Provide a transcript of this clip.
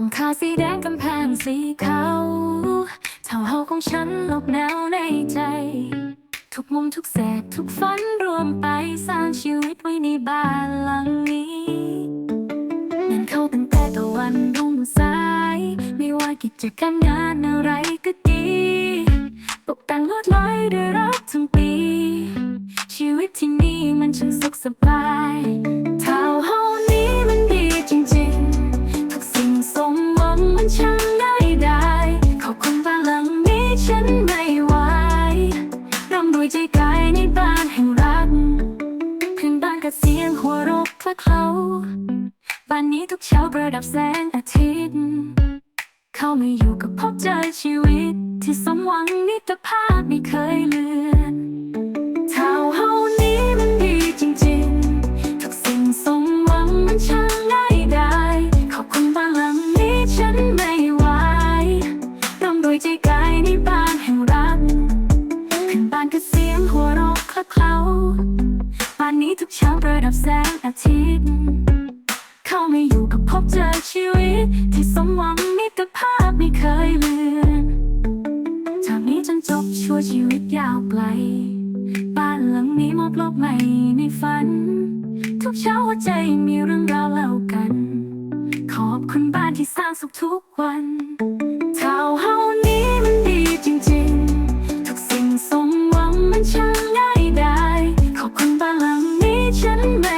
ลำคาสีแดงกำแพงสีขาวเท่าเฮาของฉันหลบหนาวในใจ ทุกมุมทุกแสกทุกฝันรวมไปสร้างชีวิตไว้ในบ้านหลังนี้นั่นเข้าตั้งแต่ตะวันรุ่งสาย ไม่ว่ากิจการงานอะไรก็ดีตกแต่งลวดลอยด้วยรักทั้งปี ชีวิตที่นี่มันช่างสุขสบาย ไม่ไหวร่ำรวยใจกายในบ้านแห่งรักเพื่อนบ้านกับเสียงหัวเราะคละเขาบ้านนี้ทุกเช้าประดับแสงอาทิตย์ เข้ามาอยู่กับพบเจอชีวิต ที่สมหวังนิตรภาพไม่เคยลืม ระดับแสงอาทิตย์ เข้ามาอยู่กับพบเจอชีวิต ที่สมหวังมิตรภาพไม่เคยเลือนจากนี้จนจบชั่วชีวิตยาวไกล บ้านหลังนี้มอบโลกใหม่ในฝัน ทุกเช้าหัวใจมีเรื่องราวเล่ากัน ขอบคุณบ้านที่สร้างสุขทุกวัน Each and every